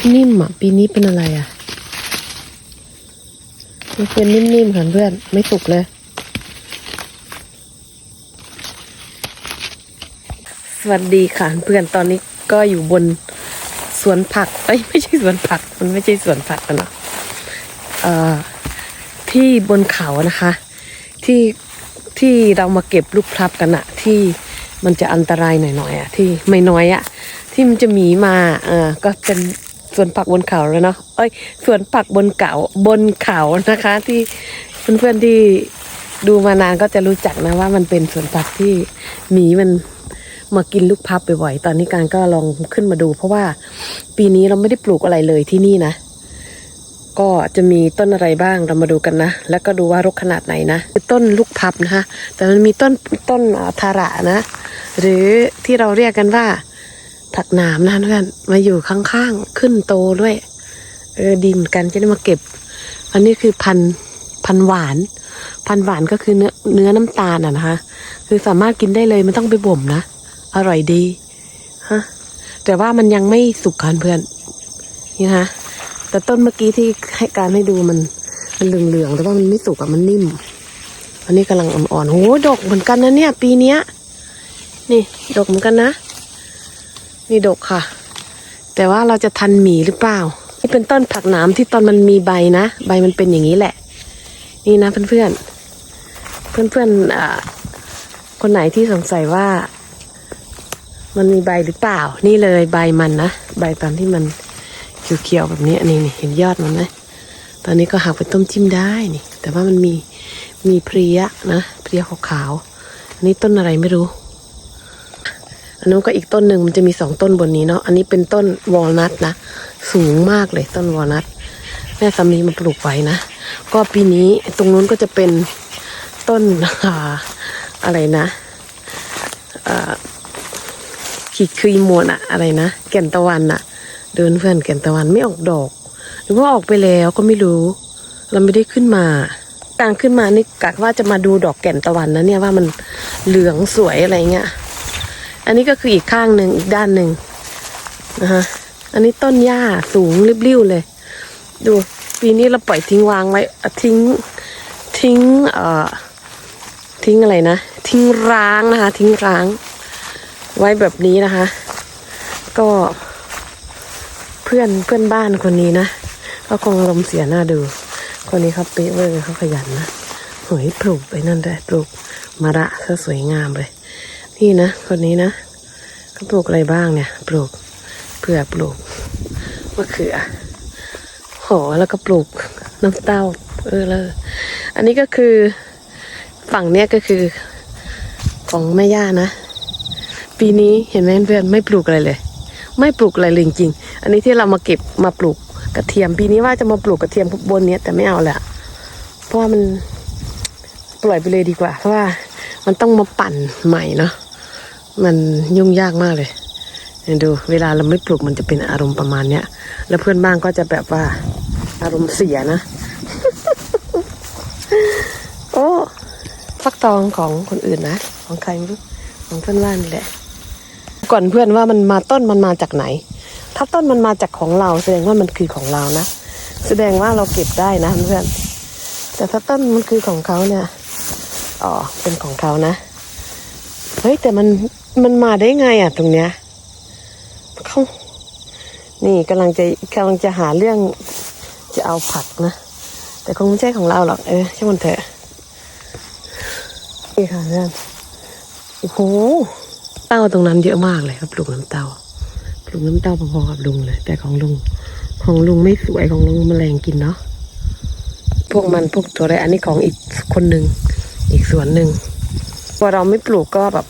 พนิ่มอะ ปีนี้เป็นอะไรอะมันเป็นนิ่มๆค่ะเพื่อน ไม่สุกเลย สวัสดีค่ะเพื่อนตอนนี้ก็อยู่บนสวนผัก เอ้ยไม่ใช่สวนผัก มันไม่ใช่สวนผักนะเอ่อที่บนเขานะคะ ที่ที่เรามาเก็บลูกพลับกันอะที่มันจะอันตรายหน่อยๆอะที่ไม่น้อยอะที่มันจะหมีมาเออก็เป็น สวนผักบนเขาแล้วเนาะเอ้ยสวนผักบนเขาบนเขานะคะ ที่เพื่อนๆที่ดูมานานก็จะรู้จักนะว่ามันเป็นสวนผักที่หมีมันมากินลูกพับบ่อยๆตอนนี้การก็ลองขึ้นมาดู เพราะว่าปีนี้เราไม่ได้ปลูกอะไรเลยที่นี่นะ ก็จะมีต้นอะไรบ้างเรามาดูกันนะ แล้วก็ดูว่ารกขนาดไหนนะต้นลูกพับนะคะแต่มันมีต้นต้นอ่าทาระนะ หรือที่เราเรียกกันว่า ผักหนามนะเพื่อนมาอยู่ข้างๆ ขึ้นโตด้วย เออดีเหมือนกันจะได้มาเก็บ อันนี้คือพันพันหวาน พันหวานก็คือเนื้อเนื้อน้ำตาลอะนะคะ คือสามารถกินได้เลยไม่ต้องไปบ่มนะ อร่อยดีฮะแต่ว่ามันยังไม่สุกกันเพื่อน นี่นะแต่ต้นเมื่อกี้ที่ให้การให้ดูมัน มันเหลืองๆแต่ว่ามันไม่สุกอะมันนิ่ม อันนี้กำลังอ่อนๆโหดกเหมือนกันนะเนี่ย ปีเนี้ย นี่ดกเหมือนกันนะ นี่ดกค่ะ แต่ว่าเราจะทันหมีหรือเปล่า นี่เป็นต้นผักหนามที่ตอนมันมีใบนะ ใบมันเป็นอย่างนี้แหละ นี่นะเพื่อนๆเพื่อนๆอ่าคนไหนที่สงสัยว่า มันมีใบหรือเปล่า นี่เลยใบมันนะ ใบตอนที่มันเขียวๆแบบนี้นนี้นี่เห็นยอดมันไหมตอนนี้ก็หักไปต้มจิ้มได้นี่ แต่ว่ามันมีมีเพลียนะเพลียขาวๆอันนี้ต้นอะไรไม่รู้ อันนู้นก็อีกต้นหนึ่งมันจะมีสองต้นบนนี้เนาะ อันนี้เป็นต้นวอลนัทนะ สูงมากเลยต้นวอลนัท แม่สามีมาปลูกไว้นะ ก็ปีนี้ตรงนู้นก็จะเป็นต้นอะไรนะขีดครีมมวนอะอะไรนะ แก่นตะวันอะเดินเพื่อนแก่นตะวันไม่ออกดอก หรือว่าออกไปแล้วก็ไม่รู้ เราไม่ได้ขึ้นมาต่างขึ้นมานี่กะว่าจะมาดูดอกแก่นตะวันนะเนี่ยว่ามันเหลืองสวยอะไรเงี้ย อันนี้ก็คืออีกข้างหนึ่งอีกด้านหนึ่งนะคะอันนี้ต้นหญ้าสูงริบๆเลย ดูปีนี้เราปล่อยทิ้งวางไว้ทิ้งทิ้งเอ่อทิ้งอะไรนะ ทิ้งร้างนะคะ ทิ้งร้าง ไว้แบบนี้นะคะ ก็เพื่อนเพื่อนบ้านคนนี้นะเขาคงลมเสียหน้าดู คนนี้เขาเป๊ะเวอร์เขาขยันนะหอยปลูกไปนั่นได้ปลูกมะระซะสวยงามเลย นี่นะคนนี้นะเขาปลูกอะไรบ้างเนี่ย ปลูกเผื่อปลูกมะเขือโหแล้วก็ปลูกน้ำเต้า เออแล้วอันนี้ก็คือฝั่งเนี้ยก็คือของแม่ย่านะ ปีนี้เห็นไหมเพื่อนไม่ปลูกอะไรเลย ไม่ปลูกอะไรเลยจริงๆอันนี้ที่เรามาเก็บมาปลูกกระเทียม ปีนี้ว่าจะมาปลูกกระเทียมบนเนี้ยแต่ไม่เอาแหละเพราะว่ามันปล่อยไปเลยดีกว่า เพราะว่ามันต้องมาปั่นใหม่เนาะ มันยุ่งยากมากเลยเนี่ยดูเวลาเราไม่ปลูกมันจะเป็นอารมณ์ประมาณเนี้ย แล้วเพื่อนบ้านก็จะแบบว่าอารมณ์เสียนะ โอ้ฟักทองของคนอื่นนะ ของใครไม่รู้ของเพื่อนบ้านนี่แหละ ก่อนเพื่อนว่ามันมาต้นมันมาจากไหน ถ้าต้นมันมาจากของเรา แสดงว่ามันคือของเรานะ แสดงว่าเราเก็บได้นะเพื่อน แต่ถ้าต้นมันคือของเขาเนี่ย อ๋อ เป็นของเขานะ เฮ้ยแต่มัน มันมาได้ไงอะ ตรงเนี้ยเขานี่กำลังจะกำลังจะหาเรื่องจะเอาผักนะ แต่คงไม่ใช่ของเราหรอก เออช่างมันเถอะนี่ค่ะเพื่อนโอ้โหเต้าตรงนั้นเยอะมากเลยครับปลูกน้ำเต้าปลูกน้ำเต้าพอๆกับลุงเลย แต่ของลุงของลุงไม่สวยของลุงแมลงกินเนาะพวกมันพวกตัวอะไรอันนี้ของอีกคนหนึ่งอีกสวนหนึ่งพอเราไม่ปลูกก็แบบ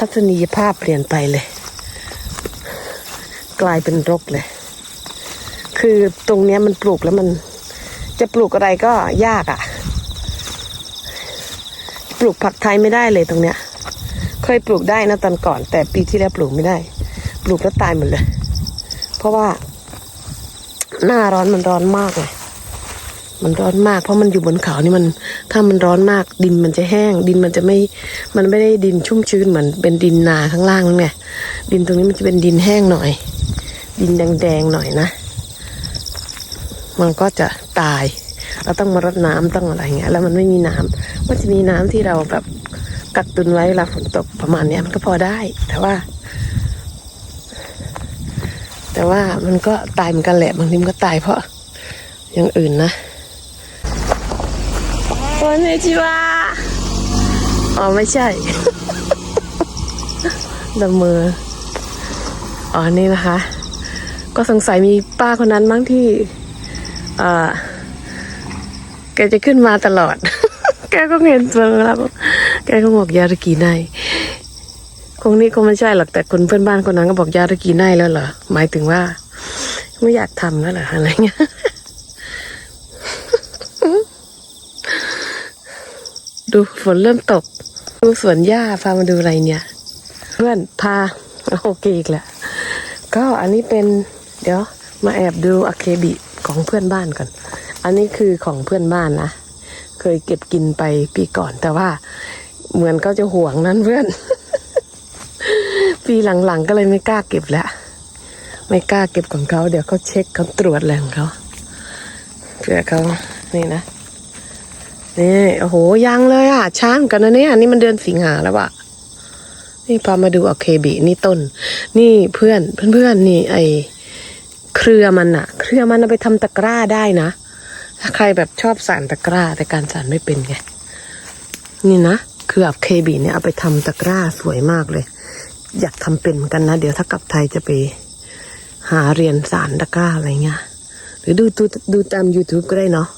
ทัศนียภาพเปลี่ยนไปเลย กลายเป็นรกเลย คือตรงเนี้ยมันปลูกแล้วมัน จะปลูกอะไรก็ยากอะ่ะ ปลูกผักไทยไม่ได้เลยตรงเนี้ย เคยปลูกได้นะตอนก่อน แต่ปีที่แล้วปลูกไม่ได้ ปลูกแล้วตายหมดเลย เพราะว่า หน้าร้อนมันร้อนมากเลย มันร้อนมากเพราะมันอยู่บนเขานี่มัน ถ้ามันร้อนมากดินมันจะแห้ง ดินมันจะไม่ มันไม่ได้ดินชุ่มชื้นเหมือนเป็นดินนาข้างล่างนั่นไงดินตรงนี้มันจะเป็นดินแห้งหน่อย ดินแดงๆหน่อยนะ มันก็จะตาย เราต้องมารดน้ำต้องอะไรเงี้ย แล้วมันไม่มีน้ำมันจะมีน้ำที่เราแบบกักตุนไว้เวลาฝนตกประมาณเนี้ยมันก็พอได้ แต่ว่า แต่ว่ามันก็ตายเหมือนกันแหละบางทีมันก็ตายเพราะอย่างอื่นนะ โอเนจิวาอ๋อไม่ใช่ดำมืออ๋อนี่นะคะ ก็สงสัยมีป้าคนนั้นมั้งที่อ่าแกจะขึ้นมาตลอด แกก็เห็นเจอแล้วแกก็บอกยาตะกีไนคงนี่คงไม่ใช่หรอกแต่คนเพื่อนบ้านคนนั้นก็บอกยาตะกีไนแล้วเหรอหมายถึงว่า ไม่อยากทำแล้วเหรออะไรเงี้ย ดูฝนเริ่มตก ดูสวนหญ้าพามาดูอะไรเนี่ย เพื่อนพาโอเคอีกแล้วก็อันนี้เป็นเดี๋ยวมาแอบดูอะเคบิของเพื่อนบ้านก่อน อันนี้คือของเพื่อนบ้านนะ เคยเก็บกินไปปีก่อน แต่ว่าเหมือนเขาจะห่วงนั่นเพื่อน ปีหลังๆก็เลยไม่กล้าเก็บแล้ว ไม่กล้าเก็บของเขา เดี๋ยวเขาเช็คเขาตรวจแหล่งเขาเผื่อเขานี่นะ นี่โอ้โหยังเลยอะ ช้าเหมือนกันนะเนี่ยนี่มันเดือนสิงหาแล้วอะนี่พามาดูโอเคบีนี่ต้น นี่เพื่อนเพื่อนๆนี่ไอเครือมันอะเครือมันเอาไปทำตะกร้าได้นะถ้าใครแบบชอบสานตะกร้า แต่การสานไม่เป็นไง นี่นะคืออับเคบีเนี่ยเอาไปทำตะกร้าสวยมากเลย อยากทำเป็นเหมือนกันนะ เดี๋ยวถ้ากลับไทยจะไปหาเรียนสารตะกร้าอะไรเงี้ยหรือดูดูดูตาม YouTube ก็ได้เนาะ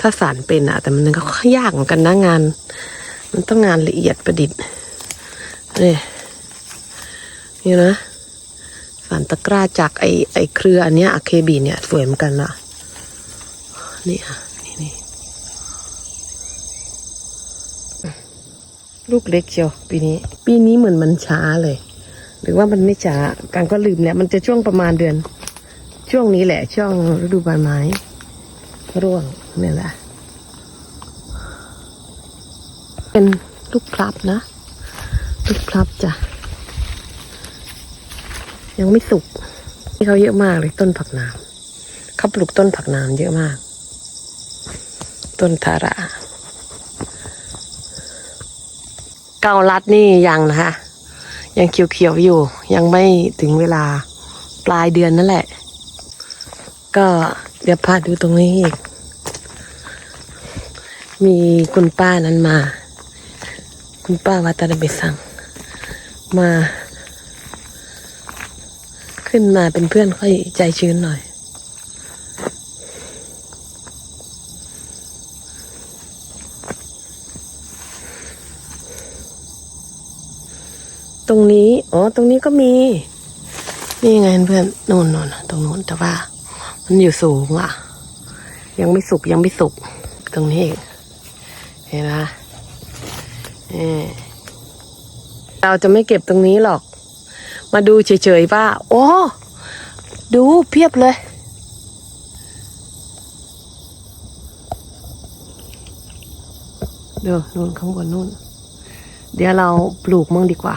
ถ้าสารเป็นอะแต่มันก็ยากเหมือนกันนะงาน มันต้องงานละเอียดประดิษฐ์นี่นี่นะสารตะกร้าจากไอไอเครืออันเนี้ยอะเคบีเนี่ยสวยเหมือนกันนะนี่อะนี่นี่ลูกเล็กเชียวปีนี้ ปีนี้เหมือนมันช้าเลย หรือว่ามันไม่ช้าการก็ลืมแล้ว มันจะช่วงประมาณเดือน ช่วงนี้แหละ ช่วงฤดูใบไม้ร่วง นี่แหละ เป็นลูกพลับนะ ลูกพลับจ้ะ ยังไม่สุก ที่เขาเยอะมากเลยต้นผักน้ำเขาปลูกต้นผักน้ำเยอะมาก ต้นทาระเกาลัดนี่ยังนะคะยังเขียวๆอยู่ ยังไม่ถึงเวลาปลายเดือนนั่นแหละ ก็เดี๋ยวพาดูตรงนี้อีก มีคุณป้านั้นมา คุณป้าวัตนาเบสังมา ขึ้นมาเป็นเพื่อนค่อยใจชื้นหน่อยตรงนี้ อ๋อ ตรงนี้ก็มี นี่ไงเพื่อนโน่นโน่นตรงโน้นแต่ว่า มันอยู่สูงอะ ยังไม่สุกยังไม่สุก ตรงนี้อีก เห็นไหมเออเราจะไม่เก็บตรงนี้หรอก มาดูเฉยๆว่า โอ้ ดูเพียบเลย เดี๋ยวนู่นข้างบนนู่น เดี๋ยวเราปลูกมั่งดีกว่า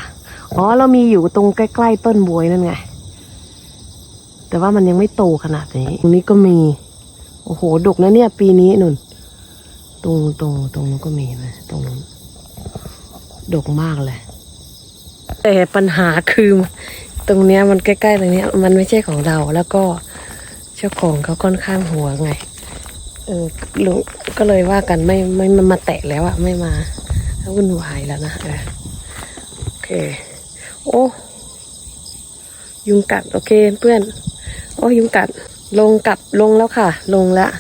อ๋อ เรามีอยู่ตรงใกล้ๆต้นบวยนั่นไง แต่ว่ามันยังไม่โตขนาดนี้ ตรงนี้ก็มี โอ้โห ดกนะเนี่ย ปีนี้นุ่น ตรงตรงตรงนู้นก็มีนะตรงนู้นดกมากเลย แต่ปัญหาคือตรงเนี้ยมันใกล้ๆตรงเนี้ยมันไม่ใช่ของเราแล้วก็เจ้าของเขาค่อนข้างหัวไงเออลุงก็เลยว่ากันไม่ไม่ไมมาแตะแล้วอะไม่มาวุ่นวายแล้วนะเออโอเค โอ้ ยุงกัด โอเคเพื่อน โอ้ยุงกัดลงกลับลงแล้วค่ะ ลงแล้ว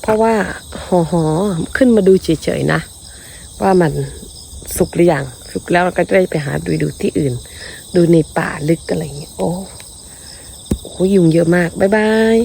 เพราะว่า หอหอขึ้นมาดูเฉยๆนะ ว่ามันสุกหรือยังสุกแล้วเราก็จะได้ไปหาดูดูที่อื่น ดูในป่าลึกอะไรอย่างเงี้ยโอ้โหยุงเยอะมาก บ๊ายบาย